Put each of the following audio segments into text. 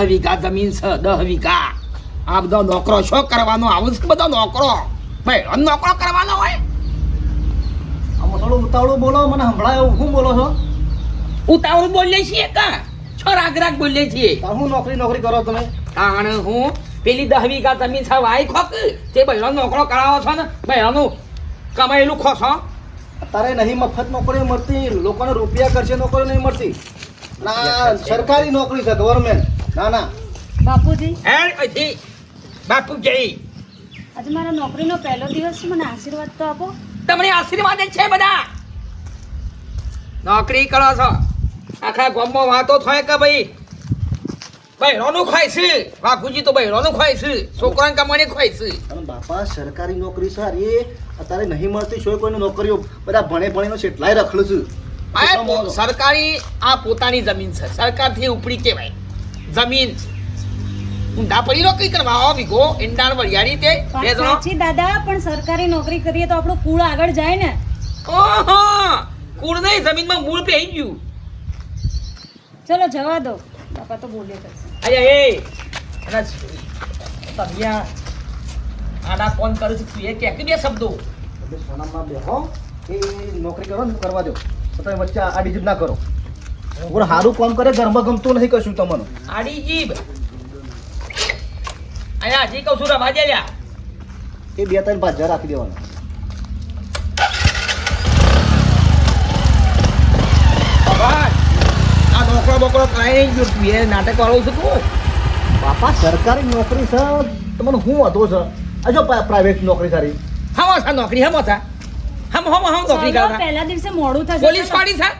દહ વીઘા જમીન છે દહ વીઘા આ બધો નોકરો શો કરવાનો? આવું છે બધો નોકરો? ભાઈ નોકરો કરવાનો હોય? આમાં થોડું ઉતાવળું બોલો મને સંભળાય એવું. શું બોલો છો? ઉતાવળ બોલીએ છીએ કા? છો રાગ રાગ બોલીએ છીએ? હું નોકરી નોકરી કરો તમે? કારણ હું પેલી દહ વીઘા જમીન છે વાય ખોક તે ભાઈ નોકરો કરાવો છો ને બહેનોનું કમાયેલું ખોશો તારે નહીં મફત નોકરીઓ મળતી લોકોને રૂપિયા કરશે નોકરીઓ નહીં મળતી. ના સરકારી નોકરી છે ગવર્મેન્ટ ના ના. બાપુજી. હેડ પછી બાપુ આજે મારા નોકરીનો પહેલો દિવસ છે મને આશીર્વાદ તો આપો. તમને આશીર્વાદ જ છે બધા. નોકરી કરો છો. આખા ગામમાં વાતો થાય કે ભાઈ? બહેરોનું ખવાય છે. બાપુજી તો બહેરોનું ખવાય છે. છોકરાને કમાણી ખવાય છે. અને બાપા સરકારી નોકરી સારી અત્યારે નહીં મળતી છો કોઈને નોકરીઓ. બધા ભણે ભણીને કેટલાય રખડું છું. સરકારી આ પોતાની જમીન છે. સરકારથી ઉપરી કહેવાય. જમીન. ઊંધા પડી નો કઈ કરવા આવો વીઘો ઈંડાણ વરિયાળી તે બે જણો. સાચી દાદા પણ સરકારી નોકરી કરીએ તો આપણો કુળ આગળ જાય ને. ઓહો! કુળ નહીં જમીનમાં મૂળ પેઈ ગયું. ચલો જવા દો. બાપા તો બોલે અરે એ! અને તમે આ આના ફોન કરું છું તું એ કે કે બે શબ્દો? સોનામાં બેહો એ નોકરી કરો ને કરવા દો તો તમે વચ્ચે આ ડીજીપ ના કરો. કોઈ સારું કામ કરે ઘરમાં ગમતું નથી કશું તમને. આડી જીભ. અહીંયા હજી કહું છું રવા લ્યા એ બે ત્રણ બાજા રાખી દેવાના. ભગવાન આ નોકરો બોકરો કરાય નહીં ગયો નાટક વાળો છું તું? બાપા સરકારી નોકરી છે. તમને શું વાંધો છે? આ જો પ્રાઇવેટ નોકરી સારી. હમો થા નોકરી હમો થા હમ હમ હમ નોકરી કરતા. પહેલા દિવસે મોડું થશે પોલીસ થા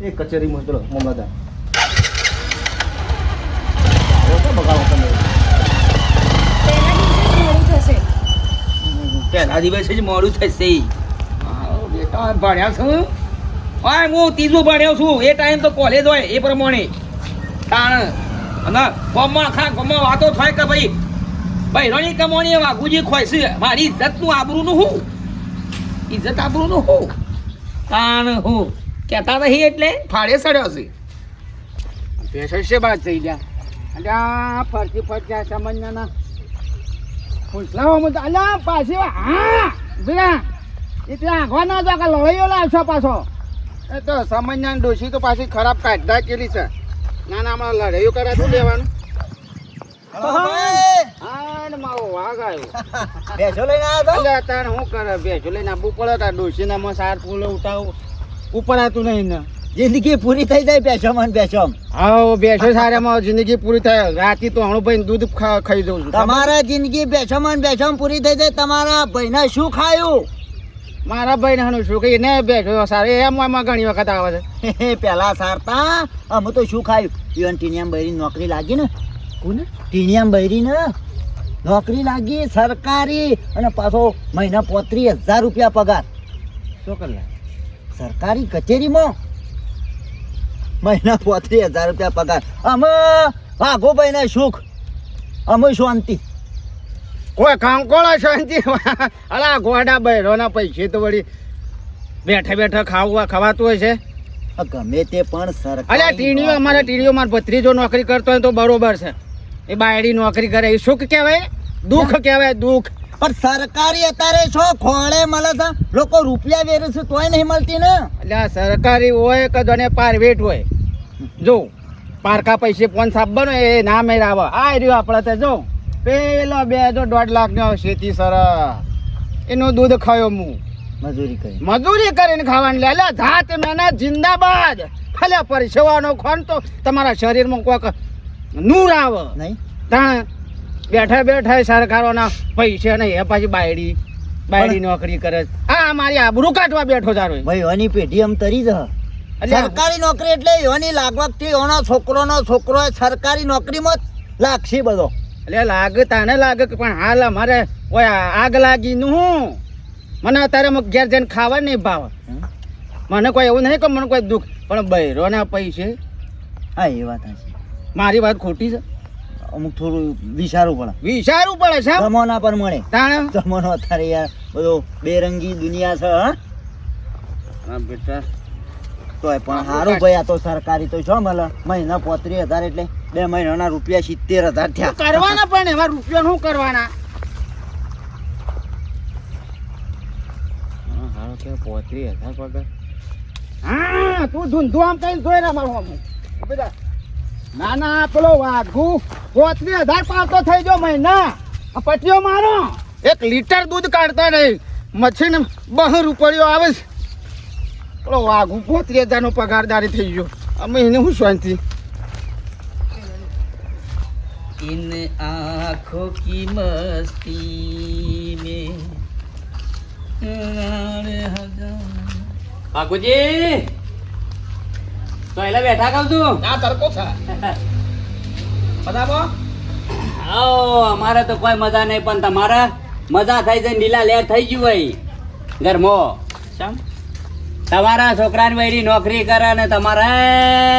એ કચેરીમાં ચલો મામલતદાર બગાડો તમે? પહેલા દિવસે જ મોડું થશે. બેટા ભણ્યા છું? હા હું ત્રીજું ભણ્યો છું. એ ટાઈમ તો કોલેજ હોય એ પ્રમાણે. તાણ. અને ગમમાં આખા ગામમાં વાતો થાય કે ભાઈ બહેરોની કમાણી વાઘુજી ખોય છે. મારી ઇજ્જતનું આબરૂનું હું? ઇજ્જત આબરૂનું હું? તાણ હું? કહેતા નહીં એટલે? ફાળે સડ્યો છે. ભેંસો છે બાદ થઈ ગયા? અને આ ફરતી ફરતી સમજના ના પૂછલાવામાં તો અલ્યા પાછી હા બીજા એ ત્યાં આંખવા ના જો કે લડાઈઓ લાવશો પાછો. એ તો સમજના ડોશી તો પાછી ખરાબ કાઢતા કેલી છે. ના ના હમણાં લડાઈઓ કરાતું લેવાનું હા ને વાઘ આવ્યો. બેસો લઈને આવ્યા તાણ શું કરે? ભેંસો લઈને આબુ પડે તાર ડોશીના માં સાર ફૂલ ઉઠાવ. ઉપરાતું નહીં ને. જિંદગી પૂરી થઈ જાય બેસો મન બેસો હા બેસો સારામાં જિંદગી પૂરી થાય. રાતે તો હણું ભાઈ દૂધ ખાઈ દઉં છું. તમારા જિંદગી બેસોમાં બેસોમ પૂરી થઈ જાય તમારા ભાઈને શું ખાયું? મારા ભાઈ ને શું કહીએ ને બેઠો સારે. એમ એમાં ઘણી વખત આવે છે. પેલા સારતા અમે તો શું ખાયું? ઈવન ટીનિયામ બૈરી નોકરી લાગી ને. કોને? ટીનિયામ બૈરી ને નોકરી લાગી સરકારી અને પાછો મહિના પોત્રીસ હજાર રૂપિયા પગાર. શું કરલા? સરકારી કચેરીમાં? મહિના પોત્રીસ હજાર રૂપિયા પગાર. અમે વાઘોભાઈ ને સુખ. અમે શાંતિ. કોઈ કાંકોળા શાંતિ? અલા ગોડા બૈરોના પૈસે તો વળી બેઠા બેઠા ખાવા ખવાતું હોય છે. ગમે તે પણ સરકાર અલ્યા ટીણીઓ અમારા ટીણીઓ મારા ભત્રીજો નોકરી કરતો હોય તો બરોબર છે. એ બાયડી નોકરી કરે એ સુખ કહેવાય? દુઃખ કહેવાય દુઃખ. પણ સરકારી અત્યારે છો ખોળે મળે છે? લોકો રૂપિયા વેરે છે તોય નહીં મળતી ને? એટલે સરકારી હોય કે જોને પ્રાઇવેટ હોય? જો પારકા પૈસે ફોન સાબવાનો એ ના મેળ આવે. આ રહ્યો આપણે તો જો. પેલો બે જો દોઢ લાખ નો શેતી સર એનું દૂધ ખાયો હું મજૂરી કરી. મજૂરી કરીને ખાવાની લે. જાત મહેનત જિંદાબાદ. ખાલી પરસેવાનો ખોન તો તમારા શરીરમાં કોઈક નૂર આવે. નહીં. ત્યાં બેઠા બેઠા સરકારોના પૈસા નહીં એ પાછી બાયડી બાયડી નોકરી કરે. આ મારી આબરૂ કાઢવા બેઠો તારો ભાઈ એની પેઢી આમ તરી જ. સરકારી નોકરી એટલે એની લાગવગથી એનો છોકરોનો છોકરો સરકારી નોકરીમાં જ લાગશે બધો. એટલે લાગે તાને લાગે પણ હાલ અમારે આગ લાગી નું હું? મને અત્યારે ઘેર જઈને ખાવા નહીં ભાવ. મને કોઈ એવું નહીં કે મને કોઈ દુઃખ. પણ બૈરોના પૈસે હા એ વાત મારી વાત ખોટી છે. અમુક થોડું વિચારવું પડે. વિચારવું પડે છે. જમાના પર મળે. જમાનો અત્યારે યાર બધો બેરંગી દુનિયા છે હા? બેટા. તોય પણ સારું ભાઈ આ તો સરકારી તો છો મળે મહિના પોત્રીસ હજાર એટલે બે મહિનાના રૂપિયા સિત્તેર હજાર થયા. કરવાના પણ એમાં રૂપિયા શું કરવાના? પોત્રીસ હજાર પગાર. હા તું ધૂંધું આમ કઈ જોઈ રહ્યા મારું આમ રહે. ના ના પેલો વાઘુ પોત્રીસ હજાર પાવતો થઈ ગયો મહિના આ પટીઓ મારો એક લીટર દૂધ કાઢતા નહીં મચ્છી ને બહુ રૂપિયો આવે છે પેલો વાઘુ પોત્રીસ હજાર નો પગારદારી થઈ ગયો અમે એને શું શાંતિ इन आँखों की मस्ती में બાપુજી તો એટલે બેઠા કહું છું. ના તરકો છે. બતાવો આવો અમારે તો કોઈ મજા નહીં પણ તમારે મજા થઈ જાય લીલા લેર થઈ ગયું હોય. ઘરમાં. શમ? તમારા છોકરાની વૈરી નોકરી કરે ને તમારે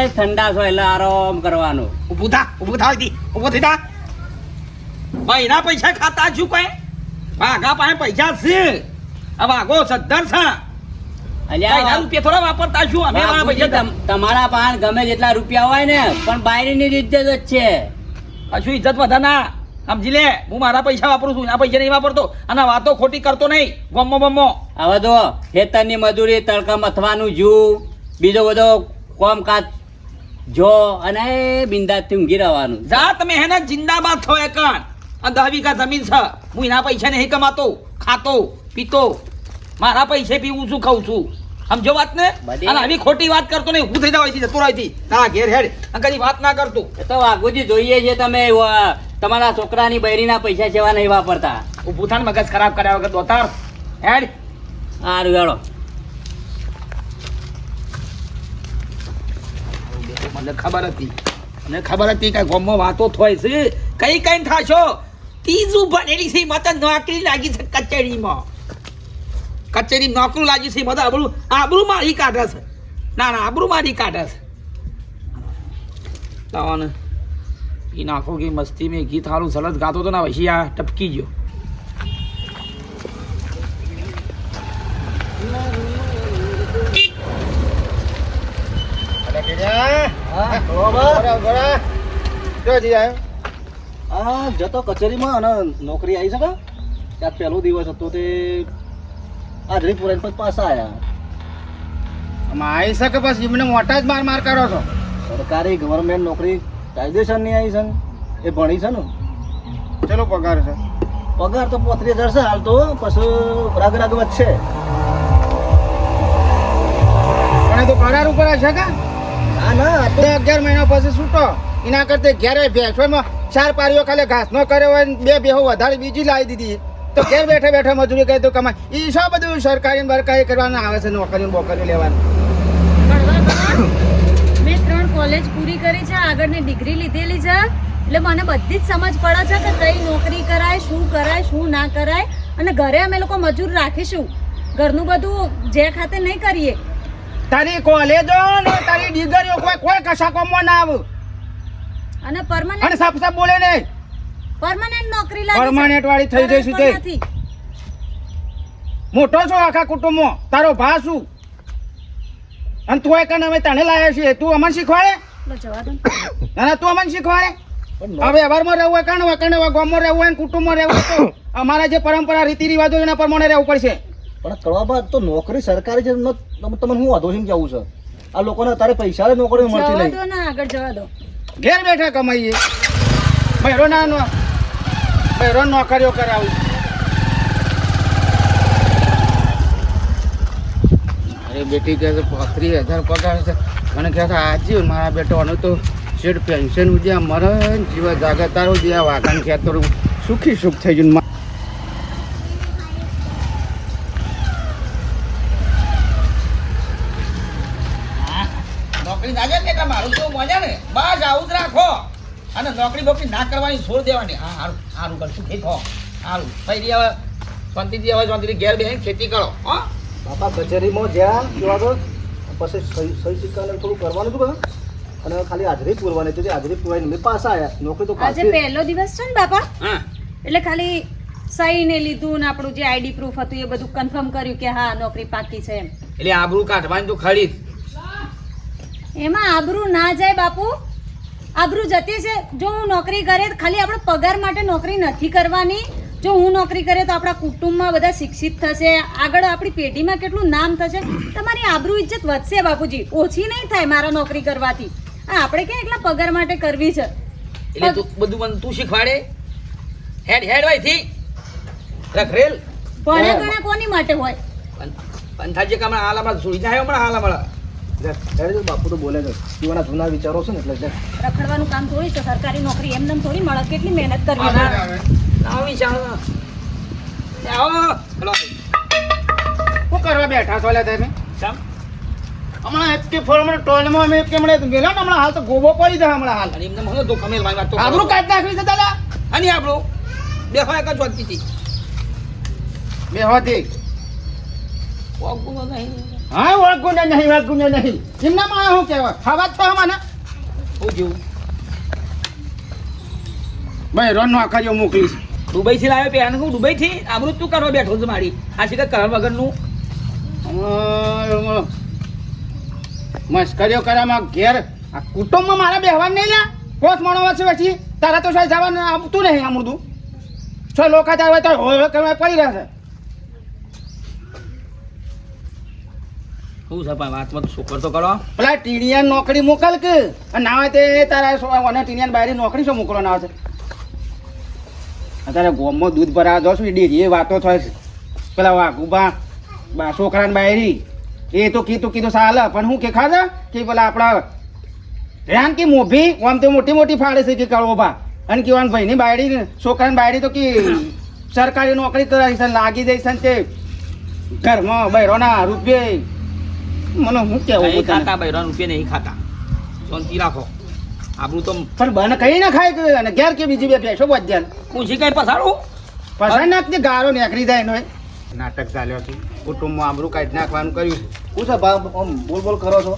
ઠંડા છો એટલે આરામ કરવાનું. ઊભું થા ઊભું થા ઊભો થઈ થા ભાઈ એના પૈસા ખાતા છું કઈ? વાઘા પાસે પૈસા છે. આ વાઘો સદ્ધર છે. તમારા પાન ગમે જેટલા રૂપિયા હોય ને પણ બાયરીની ઇજ્જત જ છે. કશું ઇજ્જત વધાના સમજી લે હું મારા પૈસા વાપરું છું આ પૈસા નહીં વાપરતો. અને વાતો ખોટી કરતો નહીં. ગમો બમો હવે તો ખેતરની મજૂરી તડકા મથવાનું જુ બીજો બધો કોમકાજ જો અને બિંદાસથી ઊંઘી રહેવાનું. જા તમે હેને જિંદાબાદ છો એકણ આ દહ વીઘા જમીન છે. હું એના પૈસા નહીં કમાતો. ખાતો પીતો. મારા પૈસે પીવું શું ખાઉં છું? સમજો વાત ને? અને આવી ખોટી વાત કરતો નહીં હું થઈ જવાય જતો રહી તારા ઘેર હેડ કદી વાત ના કરતું. તો વાઘુજી જોઈએ છે તમે તમારા છોકરાની બૈરીના પૈસા સેવા નહીં વાપરતા. હું થાને મગજ ખરાબ કર્યા વગર દોતાર. હેડ. સારું હેડો. મને ખબર હતી. મને ખબર હતી કે ગોમમાં વાતો થાય છે. કઈ કઈ થાશો? ત્રીજું ભણેલી છે મતન નોકરી લાગી છે કચેરીમાં. કચેરી નોકરું લાગી છે બધા આબરૂ આબરૂ મારી કાઢે છે. ના ના આબરૂ મારી કાઢે છે. લાવવાને એ નાખો કે મસ્તી મેં ગીત સારું સરસ ગાતો તો ના પછી આ ટપકી ગયો. હા જો જી આયો. આ જતો કચેરીમાં અને નોકરી આવી શકે ત્યાં પહેલો દિવસ હતો તે હાજરી પુરાઈને પછી પાછા આવ્યા આમાં આવી શકે પછી એમને મોટા જ માર માર કરો છો. સરકારી ગવર્મેન્ટ નોકરી કાયદેસરની આવી છે ને. એ ભણી છે ને. ચલો પગાર છે. પગાર તો પોત્રીસ હજાર છે હાલ તો પછી રાગ રાગ વધશે. પણ તો કરાર ઉપર છે કે? ના ના તો અગિયાર મહિના પછી છૂટો. એના કરતા ઘેરે ભેંસોમાં ચાર પારીઓ ખાલી ઘાસ નો કર્યો હોય બે બેહો વધારે બીજી લાવી દીધી. તો ઘેર બેઠા બેઠા મજૂરી કરે તો કમાય. એ શું બધું સરકારી બરકારી કરવાના આવે છે નોકરીઓ ને બોકરીઓ લેવાનું? મેં ત્રણ કોલેજ પૂરી કરી છે આગળની ડિગ્રી લીધેલી છે. એટલે મને બધી જ સમજ પડે છે કે કઈ નોકરી કરાય શું કરાય શું ના કરાય. અને ઘરે અમે લોકો મજૂર રાખીશું. ઘરનું બધું જે ખાતે નહીં કરીએ. તારી કોલેજો ને તારી ડિગ્રીઓ કોઈ કોઈ કશા કોમો ના આવે. અને અને પરમાનન્ટ સાફ સાફ બોલે નહીં. પરમાનન્ટ નોકરી લાગી છે. વાળી થઈ જઈશું તે. મોટો છો આખા કુટુંબમાં. તારો ભા શું? અને તું એ કને અમે તને લાયા છીએ? તું અમને શીખવાડે? લો જવા દો ને. તું અમને શીખવાડે? હવે વ્યવહારમાં રહેવું હોય કાણ વકણે ગામમાં રહેવું હોય કુટુંબમાં રહેવું હોય તો અમારા જે પરંપરા રીતિ રિવાજો એના પ્રમાણે રહેવું પડશે. પણ કરવા તો નોકરી સરકારી છે તમને હું વાંધો છે જવું છે? આ લોકોને અત્યારે પૈસા નોકરી મળતી નહીં. ને આગળ જવા દો. ઘેર બેઠા કમાઈએ. બહેરો ના નો બહેરો નોકરીઓ કરાવું અરે બેટી કહે છે ત્રીસ હજાર પગાર છે. મને કહે છે આજે મારા બેટાનું તો શેઠ પેન્શન ઉજ્યા મરણ જીવા જાગતારો જે આ વાઘાન સુખી સુખ થઈ ગયું મા- નોકરી ના જાય ને એટલે મારું તો મજા ને બસ આવું જ રાખો અને નોકરી બોકરી ના કરવાની છોડ દેવાની. હા સારું સારું કરશું. ઠીક હો. સારું થઈ હવે. શાંતિથી હવે શાંતિથી ઘેર બેસીને ખેતી કરો હો. બાપા કચેરીમાં જ્યાં કેવા તો પછી સહી સહી સિક્કાને થોડું કરવાનું હતું અને ખાલી હાજરી પૂરવાની હતી. હાજરી પૂરવાની. મેં પાછા આવ્યા નોકરી તો આજે પહેલો દિવસ છે ને બાપા? હા. એટલે ખાલી સહી ને લીધું ને આપણું જે આઈડી પ્રૂફ હતું એ બધું કન્ફર્મ કર્યું કે હા નોકરી પાકી છે એમ. એટલે આબરૂ કાઢવાની તો ખરી એમાં આબરૂ ના જાય બાપુ. આબરૂ જતી છે. જો હું નોકરી કરે તો ખાલી આપણે પગાર માટે નોકરી નથી કરવાની. જો હું નોકરી કરે તો આપણા કુટુંબમાં બધા શિક્ષિત થશે. આગળ આપણી પેઢીમાં કેટલું નામ થશે. તમારી આબરૂ ઇજ્જત વધશે બાપુજી. ઓછી નહીં થાય મારા નોકરી કરવાથી. આપણે ક્યાં એટલા પગાર માટે કરવી છે? એટલે તું બધું મને તું શીખવાડે. હેડ હેડ ભાઈ થી રખ રેલ. ભણે ગણે કોની માટે હોય? પંથાજી કામ હાલ હમણાં સુઈ જાય હમણાં હાલ જો બાપુ તો બોલે છે. જીવાના જૂના વિચારો છે ને એટલે રખડવાનું કામ થોડી છે સરકારી નોકરી એમને થોડી મળે કેટલી મહેનત કરવી આવે, પડે. આવે. શું કરવા બેઠા છો લે તમે? ચાલ હમણાં એક કે ફોર મને ટોલમાં અમે કે હમણાં ગયેલા ને હમણાં હાલ તો ગોબો પડી જાય હમણાં હાલ. એમને મને તો કમેલ વાંગા તો આબરૂ કાઢી નાખવી છે દાદા. અને આપણું દેખો એક જ વાત હતી બે હોતી નહીં. હા ઓળખું ને નહીં ઓળખું ને નહીં એમનામાં શું કહેવાય? ખાવા જ છો મને. હું જેવું ભાઈ રોન આખા જેવું મોકલીશ દુબઈ થી લાવ્યો પેલા હું દુબઈ થી આબરું તું કરવા બેઠો છું મારી. આ છે કે વગરનું મસ્કરીઓ કરવામાં ઘેર. આ કુટુંબમાં મારા બેહવાન નહીં લ્યા? કોસ માણો વચ્ચે પછી તારા તો સાહેબ જવાનું આવતું નહીં આમૃતું છ ચાર હોય તો હોય કરવા પડી રહ્યા છે. શું છે ભાઈ, વાતમાં તો શુકર તો કરો. પેલા ટીણિયા નોકરી મોકલ કે? ના હોય તે તારા અને ટીડિયાન બહાર નોકરી શું મોકલો ના આવે છે અત્યારે ગોમમાં દૂધ ભરાવા છું, એ ડેરી એ વાતો થાય છે. પેલા વાઘુબા બા છોકરાને બાયરી. એ તો કીધું કીધું, સાલે, પણ હું કે ખાધા? કે પેલા આપણા રેન કે મોભી? આમ તો મોટી મોટી ફાળે છે કે કળોબા અને કેવાન ભાઈની બાયડી છોકરાની બાયડી તો કે સરકારી નોકરી કરાવી છે, લાગી જાય છે તે ઘરમાં બૈરોના રૂપિયે મને હું કેવું? ખાતા બૈરા રૂપિયા નહીં ખાતા? શાંતિ રાખો. આપણું તો પણ બને કઈ ના ખાય તો અને ઘેર કે બીજી બે ભેંસો વધ્યા હું શી કઈ પસાડું પસાર નાખતી ગારો નીકળી જાય એનો નાટક ચાલ્યો છે. કુટુંબમાં આબરું કાઢી નાખવાનું કર્યું શું છે ભાવ? આમ બોલ બોલ કરો છો?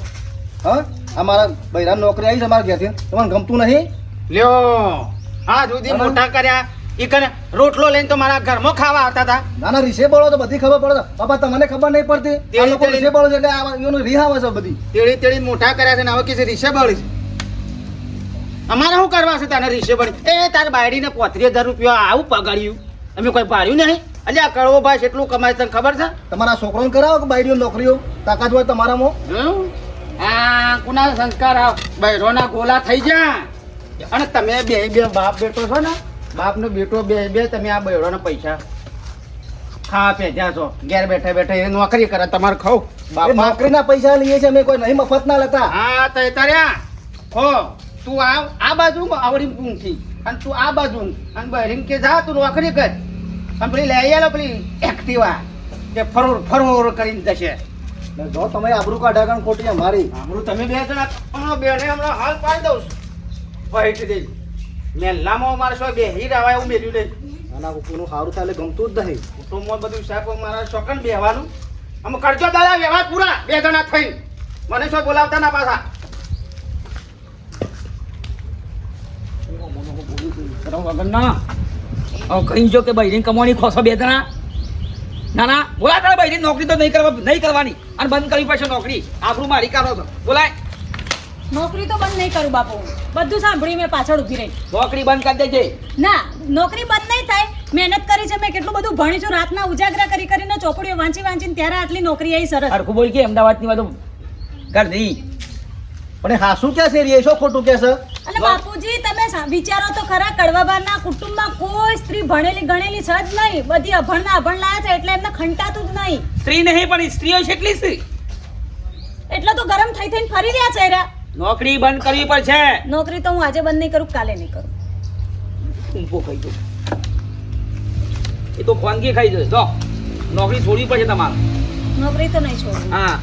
હા? અમારા મારા નોકરી આવી છે અમારા ઘેરથી. તમને ગમતું નહીં? લ્યો આ સુધી મોટા કર્યા. ઈ કને રોટલો લઈને તો મારા ઘરમાં ખાવા આવતા હતા. ના ના રીસે બોલો તો બધી ખબર પડે. બાપા તમને ખબર નહીં પડતી? આ લોકો. રીસે બોલો છે એટલે આ એનું રીહ આવે છે બધી. તેડી તેડી મોટા કર્યા છે ને હવે કે રીસે બોલી છે. અમારે શું કરવા છે તને રીસે બોલી? એ તાર બાયડીને પોત્રીસ હજાર રૂપિયા આવું પગાડ્યું. અમે કોઈ પાડ્યું નહીં. અલ્યા કડવો ભાઈ એટલું કમાય તને ખબર છે? તમારા છોકરો કરાવો કે બાયડીઓ નોકરીઓ? તાકાત હોય તમારામાં? મો આ કુના સંસ્કાર આવ બૈરોના ગોલા થઈ જા અને તમે બે બે બાપ બેટો છો ને? બાપ નો બેટો બે બે તમે આ બૈરોના પૈસા ખા પેજ્યા છો. ઘેર બેઠા બેઠા એ નોકરી કરે તમારે ખાવ. બાપ. નોકરીના પૈસા લઈએ છીએ અમે કોઈ નહીં મફત ના લેતા. હા તય તર્યા. હો તું આ આ બાજુ આવડી ઊંઘી. અને તું આ બાજુ. અને બહેરીને કે જા તું નોકરી કર. અને પેલી લઈ આલો પેલી એક્ટિવા કે ફરોર ફરોર કરીને જશે. જો તમે આબરૂ કાઢા કારણ ખોટી છે મારી હમણાં તમે બે જણા હમણાં હમણાં હાલ પાડી દઉં છું. વાઈટ દે મેલ્લામાં મારે શું બેહી રહેવાય એવું મેલ્યું નહીં. આના કોઈનું સારું થાય ગમતું જ નહીં. કુટુંબમાં બધું સાહેબ મારા શોકન બેહવાનું. આમ કરજો દાદા વ્યવહાર પૂરા. બે જણા થઈ મને શું બોલાવતા ના પાછા? વગરના કહી જો કે બૈરી કમાણી ખોસો બે જણા. ના ના બોલા તારે બૈરી નોકરી તો નહીં કરવા નહીં કરવાની. અને બંધ કરવી પડશે નોકરી. આપણું મારી કાઢો છો. બોલાય. નોકરી તો બંધ નહીં કરું બાપુ. બધું સાંભળી મેં પાછળ ઊભી રહી. નોકરી બંધ કરી દેજે. ના નોકરી બંધ નહીં થાય. મહેનત કરી છે મેં કેટલું બધું ભણી છું. રાતના ઉજાગરા કરી કરીને ચોપડીઓ વાંચી વાંચીને ત્યારે આટલી નોકરી આવી સરસ. હરખું બોલ કે અમદાવાદની વાત ઘર નહીં પણ હાસું ક્યાં છે રે શું ખોટું કે છે? અને બાપુજી તમે વિચારો તો ખરા કડવાબારના કુટુંબમાં કોઈ સ્ત્રી ભણેલી ગણેલી છે જ નહીં. બધી અભણના અભણ લાયા છે એટલે એમને ખંટાતું જ નહીં. સ્ત્રી નહીં પણ સ્ત્રીઓ છે એટલી સ્ત્રી એટલે તો ગરમ થઈ થઈને ફરી રહ્યા છે એરા. નોકરી બંધ કરવી પડશે. નોકરી તો હું આજે બંધ નહીં કરું કાલે નહીં કરું. ઊંઘો ખાઈ ગયો. એ તો ખોનગી ખાઈ જશે. તો નોકરી છોડવી પડશે તમારે. નોકરી તો નહીં છોડું. હા.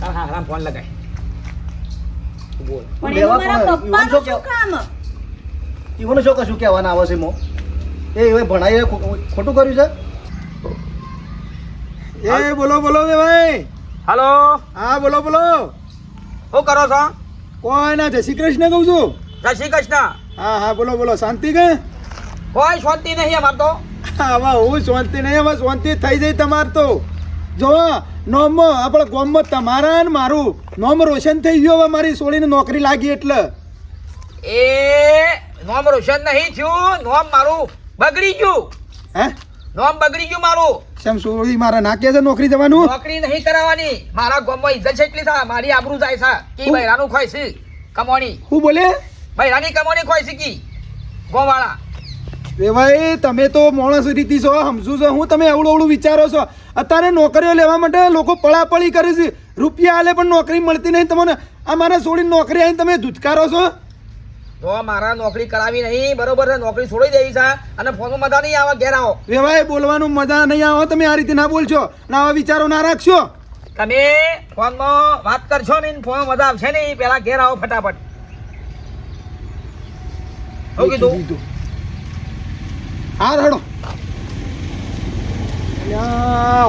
તાર હા ફોન લગાય. બોલ. પણ લેવા મારા પપ્પાનું શું શું કામ? ઈવોને શું કશું કહેવાના આવે છે મો? એ હવે ભણાઈ ખોટું કર્યું છે? એ બોલો બોલો બે ભાઈ. હાલો? હા બોલો બોલો. શું કરો છો? કોઈ ના જય શ્રી કૃષ્ણ કહું છું. જય શ્રી કૃષ્ણ. હા હા બોલો બોલો શાંતિ કે? કોઈ શાંતિ નહીં અમાર તો. હવે હું શાંતિ નહીં હવે શાંતિ થઈ જાય તમાર તો. જો નોમ આપણે ગોમ તમારા ને મારું. નોમ રોશન થઈ ગયો હવે મારી સોળીને નોકરી લાગી એટલે. એ નોમ રોશન નહીં થયું નોમ મારું બગડી ગયું. હે? નોમ બગડી ગયું મારું. શેમ સોળી મારા નાકે છે નોકરી જવાનું? નોકરી નહીં કરાવવાની. મારા ગામમાં ઇજ્જત છે એટલી થાય મારી આબરૂ જાય છે. કે? બૈરાનું ખોય છે? કમોણી. હું બોલે? બૈરાની કમોણી ખોય છે કી? ગોવાળા. રે ભાઈ તમે તો માણસ રીતિ છો સમજુ છો. હું તમે અવળું અવળું વિચારો છો. અત્યારે નોકરીઓ લેવા માટે લોકો પળાપળી કરે છે. રૂપિયા આલે પણ નોકરી મળતી નહીં. તમને આ મારા છોડીને નોકરી આવીને તમે ધુતકારો છો? તો મારા નોકરી કરાવી નહીં બરોબર છે નોકરી છોડી દેવી છે અને ફોનમાં મજા નહીં આવે ઘેર આવો. વેવાય બોલવાનું મજા નહીં આવે તમે આ રીતે ના બોલશો ના આવા વિચારો ના રાખશો. તમે ફોનમાં વાત કરશો નહીં ફોન મજા આવશે નહીં પેલા ઘેર આવો ફટાફટ. શું કીધું? હા રડો.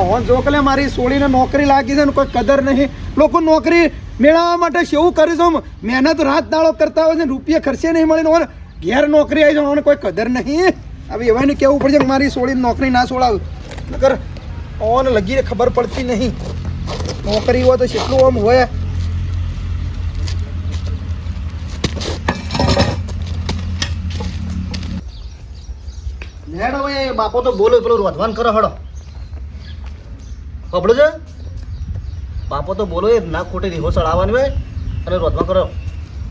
હોન જોકલે મારી સોળીને નોકરી લાગી છે ને કોઈ કદર નહીં. લોકો નોકરી મેળવવા માટે શું કરે છે મહેનત રાત દાળો કરતા હોય છે રૂપિયા ખર્ચે નહીં મળે ઓને ઘેર નોકરી આવી જવાનો કોઈ કદર નહીં. હવે એવાને કેવું પડશે કે મારી સોળી નોકરી ના છોડાવ. નકર ઓને લગીને ખબર પડતી નહીં. નોકરી હોય તો કેટલું આમ હોય. હેડો ભાઈ બાપો તો બોલો, પેલો રોધવાન કરો હડો. ખબડો છે? બાપો તો બોલો એ ના ખોટી રીહો ચડાવવાની હોય અને રોજમાં કરો.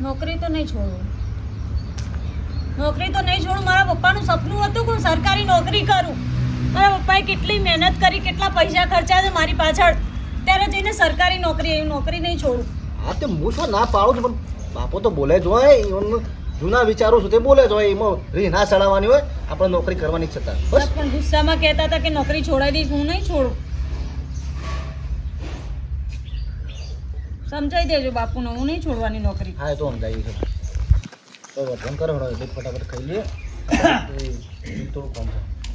નોકરી તો નહીં છોડું. નોકરી તો નહીં છોડું મારા પપ્પાનું સપનું હતું કે હું સરકારી નોકરી કરું. મારા પપ્પાએ કેટલી મહેનત કરી કેટલા પૈસા ખર્ચ્યા છે મારી પાછળ. ત્યારે જઈને સરકારી નોકરી એવી નોકરી નહીં છોડું. હા તે હું શું ના પાડું છું પણ બાપો તો બોલે જ હોય જૂના વિચારો શું તે બોલે જ હોય એમાં રીહ ના ચડાવવાની હોય આપણે નોકરી કરવાની છતાં બસ. પણ ગુસ્સામાં કહેતા હતા કે નોકરી છોડાવી દઈશ હું નહીં છોડું. સમજાઈ દેજો બાપુને હું નહીં છોડવાની નોકરી. હા એ તો સમજાય છે. તો રોધવાન કરો હડો એટલે ફટાફટ ખાઈ લે એ થોડું કામ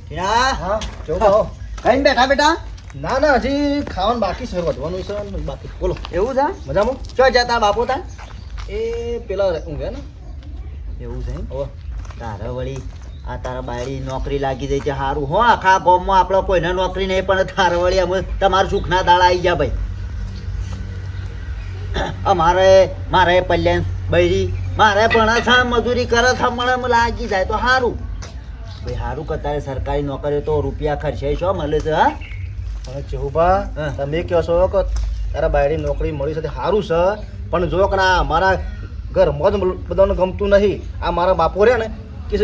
છે. હા જો ખાઓ. ખાઈને બેઠા બેટા? ના ના હજી ખાવાનું બાકી છે વધવાનું છે બાકી બોલો. એવું છે? મજામાં? ચો જતા બાપુ તા એ પેલા ઊંઘ્યા ને? એવું છે હવે. તારા વળી આ તારા બાયડી નોકરી લાગી જાય છે સારું હો આખા ગામમાં આપણે કોઈને નોકરી નહીં પણ તારા વળી અમે તમારું સુખના દાડા આવી ગયા ભાઈ. અમારે મારે પલ્યાન બૈરી મારે ભણા છે મજૂરી કરે છે મને લાગી જાય તો સારું ભાઈ સારું કે તારે સરકારી નોકરી તો રૂપિયા ખર્ચે છો મળે છે હા? અને ચેહુભા. તમે કહો છો કે તારા બાયડી નોકરી મળી છે તે સારું છે પણ જો કે ના મારા ઘરમાં જ બધાને ગમતું નહીં. આ મારા બાપો રહ્યા ને કે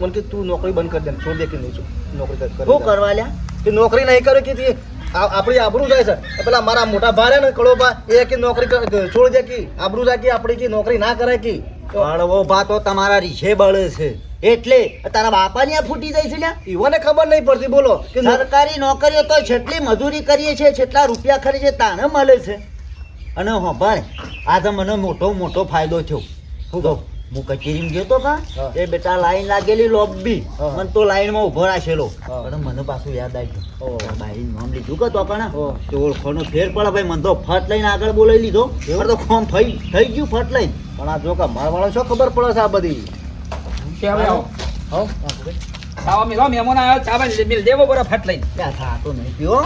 મને તું નોકરી બંધ કરી દે છોડી દે કે નહીં છું નોકરી કરી શું કરવા લ્યા? કે નોકરી નહીં કરે કે આપણી આબરૂ જાય છે. પેલા મારા મોટા રહ્યા ને કળોબા એ કે નોકરી છોડ દે કે આબરૂ જાય કે આપણી કે નોકરી ના કરે કે. તો બળવો ભા તો તમારા રીછે બળે છે. એટલે તારા બાપાની આ ફૂટી જાય છે ને ઈવોને ખબર નહીં પડતી બોલો. કે સરકારી નોકરીઓ તો જેટલી મજૂરી કરીએ છીએ જેટલા રૂપિયા ખર્ચે તાને મળે છે. અને હો ભાઈ આજે મને મોટો મોટો ફાયદો થયો. હું કહું હું કચેરીમાં ગયો તો કા એ બેટા લાઈન લાગેલી લોબી. મને તો લાઈનમાં ઊભો રાખેલો. પણ મને પાછું યાદ આવ્યું. ઓહ. બાઈનું નામ લીધું કે તો પણ. તો ઓળખોનો ફેર પડે ભાઈ મને તો ફટ લઈને આગળ બોલાવી લીધો. એવું? તો ખોમ થઈ થઈ ગયું ફટ લઈને. પણ આ જો કે મારા વાળા શું ખબર પડે છે આ બધી. કે હવે આવો. હો. આવો મિલો મહેમાન આવ્યો ચા બન મિલ દેવો બરો ફટ લઈને. ત્યાં થાતો નહીં પીવો.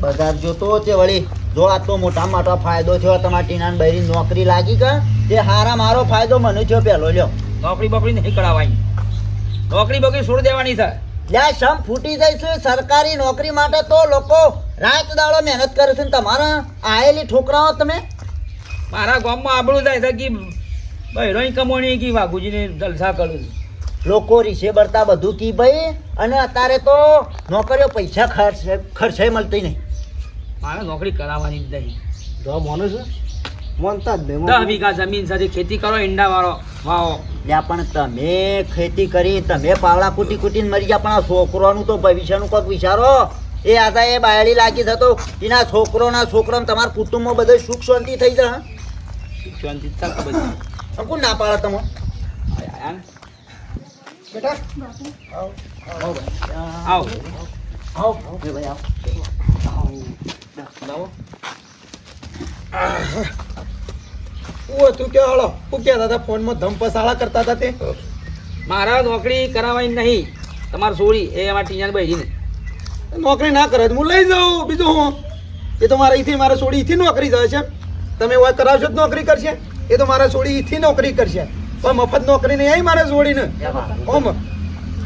બજાર જોતો છે વળી. જો આટલો મોટા મોટો ફાયદો થયો તમારા ટીનાન બૈરી નોકરી લાગી કે? તે હારા મારો ફાયદો મને થયો પહેલો લ્યો. નોકરી બોકરી નહીં કરાવવાની નોકરી બોકરી છોડી દેવાની છે. જ્યાં શમ ફૂટી જાય છે સરકારી નોકરી માટે તો લોકો રાત દાડો મહેનત કરે છે ને તમારા આયેલી ઠોકરાઓ તમે? મારા ગામમાં આબળું જાય છે કે રોઈ કમોણી કી વાઘુજીને જલસા કરું લોકો રીસે બરતા બધું કી ભાઈ અને અત્યારે તો નોકરીઓ પૈસા ખર્ચ ખર્ચે મળતી નહીં. મારે નોકરી કરાવવાની જ નહીં. જો મોનો છે? મોનતા જ નહીં દસ વીઘા જમીન સાથે ખેતી કરો ઈંડા વાળો વાવો. લ્યા પણ તમે ખેતી કરી તમે પાવડા કૂટી કૂટીને મરી ગયા પણ આ છોકરોનું તો ભવિષ્યનું કોઈક વિચારો. એ આતા એ બાયડી લાગી થતો એના છોકરોના છોકરાને તમારા કુટુંબમાં બધે સુખ શાંતિ થઈ જાય સુખ શાંતિ ચાલ બધી કોણ ના પાડે તમે આયા ને? બેટા. આવો. આવો ભાઈ આવો. લાવો. ઓ તું કે હળો હું કહેતા હતા ફોનમાં ધમ પસાળા કરતા હતા તે. મારા નોકરી કરાવવાની નહીં. તમારે સોરી એ અમારા ટીનાની બહેરીને નોકરી ના કરે હું લઈ જાઉં. બીજું હું? એ તો મારે અહીંથી મારા સોડી અહીંથી નોકરી જાય છે. તમે હોય કરાવશો જ નોકરી કરશે. એ તો મારા સોડી અહીંથી નોકરી કરશે. પણ મફત નોકરી નહીં આવી મારે છોડીને. ઓમ.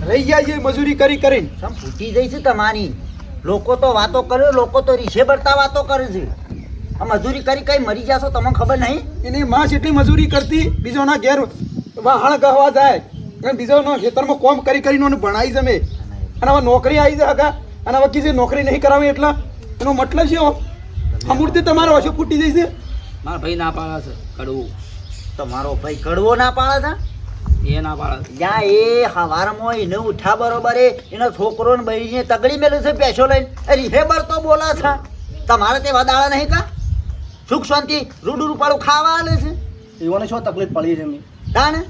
રહી ગયા છે મજૂરી કરી કરીને. ફૂટી જઈ છે તમારી. લોકો તો વાતો કરે લોકો તો રીસે ભરતા વાતો કરે છે. મજૂરી કરી કઈ મરી જશો તમને ખબર નહીં? એની માં જેટલી મજૂરી કરતી બીજોના ઘેર વાહણ ગહવા જાય. અને બીજોનો ખેતરમાં કોમ કરી કરીને એને ભણાવી જમે. અને હવે નોકરી આવી જાય હગા. અને હવે કીધું નોકરી નહીં કરાવી એટલા. એનો મતલબ છે અમૂર્તિ તમારો હશે ફૂટી જશે? મારા ભાઈ ના પાડે છે કડવું. તમારો ભાઈ કડવો ના પાડે છે? એ ના પાડે જ્યાં એ હવારમાં એને ઉઠા બરોબર એ એનો છોકરો ને બહેરીને તગડી મેલું છે પેશો લઈને. એ રીહેબર તો બોલા છે. તમારે તે વદાળા નહીં કા? સુખ શાંતિ રૂડું રૂપાળું ખાવા આલે છે. એવાને શું તકલીફ પડી છે એમની? તાણે?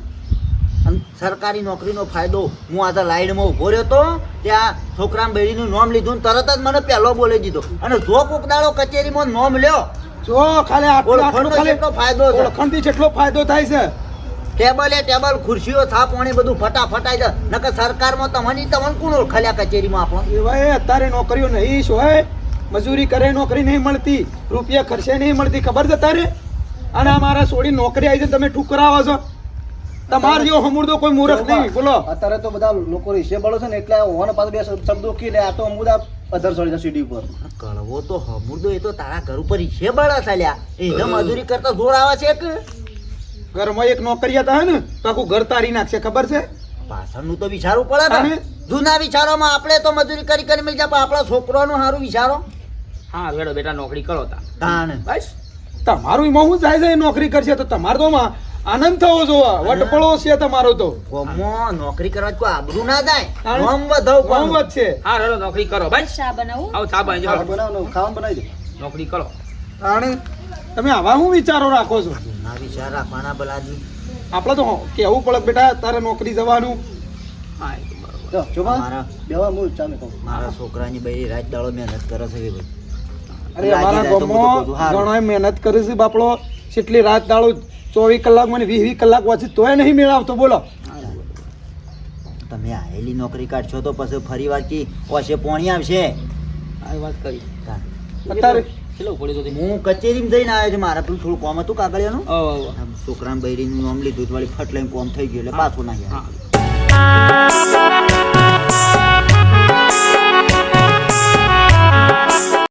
અને સરકારી નોકરીનો ફાયદો હું આજે લાઈનમાં ઊભો રહ્યો તો ત્યાં છોકરા બેડીનું નોમ લીધું ને તરત જ મને પહેલો બોલી દીધો. અને જો કોક દાડો કચેરીમાં નોમ લ્યો જો ખાલી આટલો ખાલી ફાયદો છે. ઓળખણથી જેટલો ફાયદો થાય છે. ટેબલે ટેબલ ખુરશીઓ થાપણી બધું ફટાફટાઈ જાય. નકર સરકારમાં તમને તમને કોણ ઓળખાલ્યા કચેરીમાં આપણો એવા અત્યારે નોકરીઓ નહીં શું હોય. મજૂરી કરે નોકરી નહીં મળતી રૂપિયા ખર્ચે નહીં મળતી ખબર છે તારે? અને અમારા છોડી નોકરી આવી છે તમે ઠુકરાવો છો. તમાર જેવો હમુરદો કોઈ મૂર્ખ નહીં બોલો. અત્યારે તો બધા લોકો રીસે બળો છે ને એટલે ઓને પાછો બે શબ્દો કી આ તો અમુદા અધર જાય સીડી ઉપર. કળવો તો હમુરદો એ તો તારા ઘર ઉપર હિસ્સે બળા ચાલ્યા. એને મજૂરી કરતા જોર આવે છે કે? ઘરમાં એક નોકરી હે ને તો આખું ઘર તારી નાખશે ખબર છે? પાછળનું તો વિચારવું પડે ને? જૂના વિચારોમાં આપણે તો મજૂરી કરી કરી મળી જાય પણ આપણા છોકરાનું સારું વિચારો. હા વેડો બેટા નોકરી કરો તા. તાણ. બસ. તમારું એમાં હું જાય છે નોકરી કરશે તો તમારે તો માં આનંદ થવો જોવા. વટપળો છે તમારો તો. ગામમાં નોકરી કરવા કોઈ આબરૂ ના જાય? તાણ? નામ વધાવ કોનું? છે. હા રેડો નોકરી કરો. બસ. શા બનાવું? આવ ચા ખાવા બનાવો ખાવા બનાવી દે. નોકરી કરો. અને તમે આવા હું વિચારો રાખો છો? ના વિચાર રાખવાના બલાજી. આપણે તો કેવું પડે બેટા તારે નોકરી જવાનું? હા એ જો મારા બેવા હું ચાલે કહું. મારા છોકરાની બઈ રાત દાડો મહેનત કરે છે કે અરે અમારા ગામમાં ઘણોય મહેનત કરી છે બાપડો. કેટલી રાત દાડો ચોવીસ કલાક મને વીસ વીસ કલાક વાંચી તોય નહીં મેળવતો બોલો. તમે આયેલી નોકરી કાઢશો તો પછી ફરી વાર કી ઓશે પોણી આવશે. આ વાત કરી. અત્યારે? હું કચેરીમાં જઈને આવ્યો છું મારા પેલું થોડું કોમ હતું કાગળિયાનું. છોકરાને બૈરીનું નામ લીધું વાળી ફટ લઈને કોમ થઈ ગયું એટલે પાછું ના